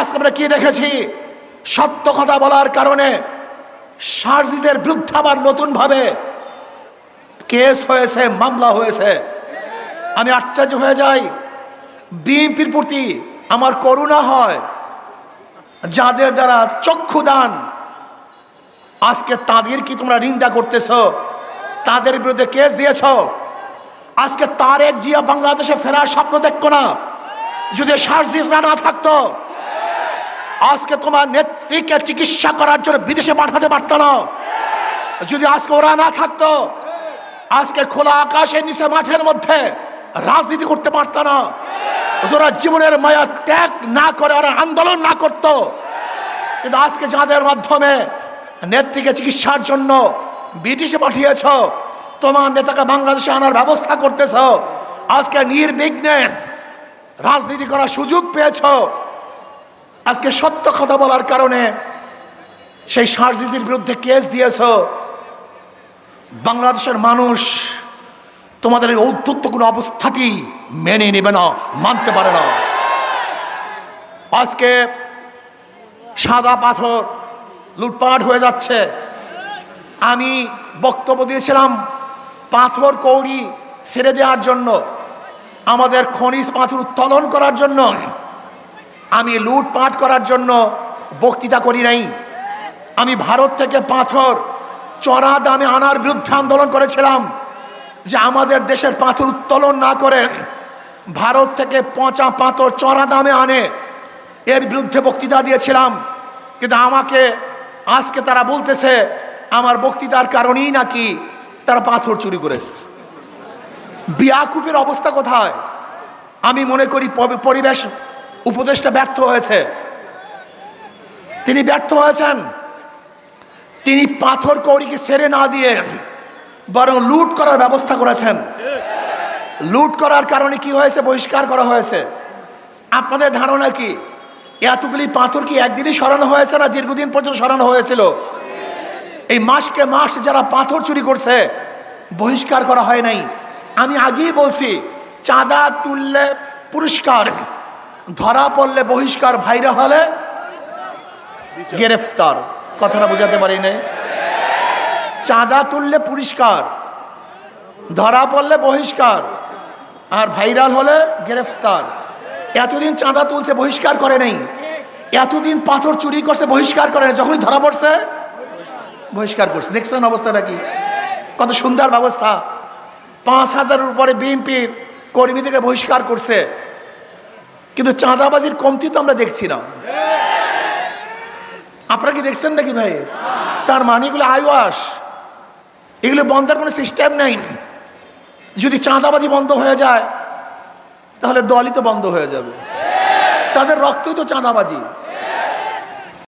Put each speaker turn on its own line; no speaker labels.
আজকে আমরা কি দেখেছি? সত্য কথা বলার কারণে সার্জিদের বিরুদ্ধে আবার নতুনভাবে কেস হয়েছে, মামলা হয়েছে। আমি আশ্চর্য হয়ে যাই। বিএনপির প্রতি আমার করুণা হয়, যাদের দ্বারা চক্ষুদান। আজকে তাদের কি তোমরা নিন্দা করতেছ? তাদের বিরুদ্ধে কেস দিয়েছ? আজকে তারেক জিয়া বাংলাদেশে ফেরার স্বপ্ন দেখতো না। যদি সার্জিদরা না থাকতো আজকে তোমার নেত্রীকে চিকিৎসা করার জন্য বিদেশে পাঠাতে পারতো না। যদি আজকে ওরা না থাকতো, আজকে খোলা আকাশের নিচে মাঠের মধ্যে রাজনীতি করতে পারত না। ওরা জীবনের মায়া ত্যাগ না করে, ওরা আন্দোলন না করত। কিন্তু আজকে যাদের মাধ্যমে নেত্রীকে চিকিৎসার জন্য ব্রিটিশে পাঠিয়েছ, তোমার নেতাকে বাংলাদেশে আনার ব্যবস্থা করতেছ, আজকে নির্বিঘ্নে রাজনীতি করার সুযোগ পেয়েছ আজকে সত্য কথা বলার কারণে সেই সার্জিদের বিরুদ্ধে কেস দিয়েছ। বাংলাদেশের মানুষ তোমাদের এই ঔদ্ধত্য কোনো অবস্থাতেই মেনে নেবে না, মানতে পারে না। আজকে সাদা পাথর লুটপাট হয়ে যাচ্ছে। আমি বক্তব্য দিয়েছিলাম পাথর কৌড়ি ছেড়ে দেওয়ার জন্য, আমাদের খনিজ পাথর উত্তোলন করার জন্য। আমি লুটপাট করার জন্য বক্তৃতা করি নাই। আমি ভারত থেকে পাথর, চড়া দামে আনার বিরুদ্ধে আন্দোলন করেছিলাম যে আমাদের দেশের পাথর উত্তোলন না করে ভারত থেকে পচা পাথর, চড়া দামে আনে। এর বিরুদ্ধে বক্তৃতা দিয়েছিলাম। কিন্তু আমাকে আজকে তারা বলতেছে, আমার বক্তৃতার কারণেই নাকি তারা পাথর চুরি করেছে বিয়াকুপের অবস্থা কোথায়? আমি মনে করি পরি- পরিবেশ উপদেশটা ব্যর্থ হয়েছে। তিনি ব্যর্থ হয়েছেন। তিনি পাথর কৌড়িকে সেরে না দিয়ে বরং লুট করার ব্যবস্থা করেছেন। লুট করার কারণে কি হয়েছে বহিষ্কার করা হয়েছে? আপনাদের ধারণা কি? এতগুলি পাথর কি একদিনই সরানো হয়েছে না দীর্ঘদিন পর্যন্ত সরানো হয়েছিল? এই মাসকে মাস যারা পাথর চুরি করছে, বহিষ্কার করা হয় নাই। আমি আগেই বলছি, চাঁদা তুললে পুরস্কার। ধরা পড়লে বহিষ্কার ভাইরা হলে গ্রেফতার। কথাটা বোঝাতে পারি না চাঁদা তুললে পুরস্কার ধরা পড়লে বহিষ্কার, আর ভাইরাল হলে গ্রেফতার। এতদিন চাঁদা তুলছে, বহিষ্কার করে নাই। এতদিন পাথর চুরি করছে, বহিষ্কার করে নাই। যখনই ধরা পড়ছে, বহিষ্কার করছে। দেখছেন অবস্থাটা কি? কত সুন্দর ব্যবস্থা। পাঁচ হাজারের উপরে বিএনপির কর্মী থেকে বহিষ্কার করছে। কিন্তু চাঁদাবাজির কমতি তো আমরা দেখছি না। আপনারা কি দেখছেন নাকি ভাই? তার মানে এগুলো আইওয়াস। এগুলো বন্ধের কোনো সিস্টেম নেই। যদি চাঁদাবাজি বন্ধ হয়ে যায়, তাহলে দলই তো বন্ধ হয়ে যাবে। তাদের রক্তই তো চাঁদাবাজি।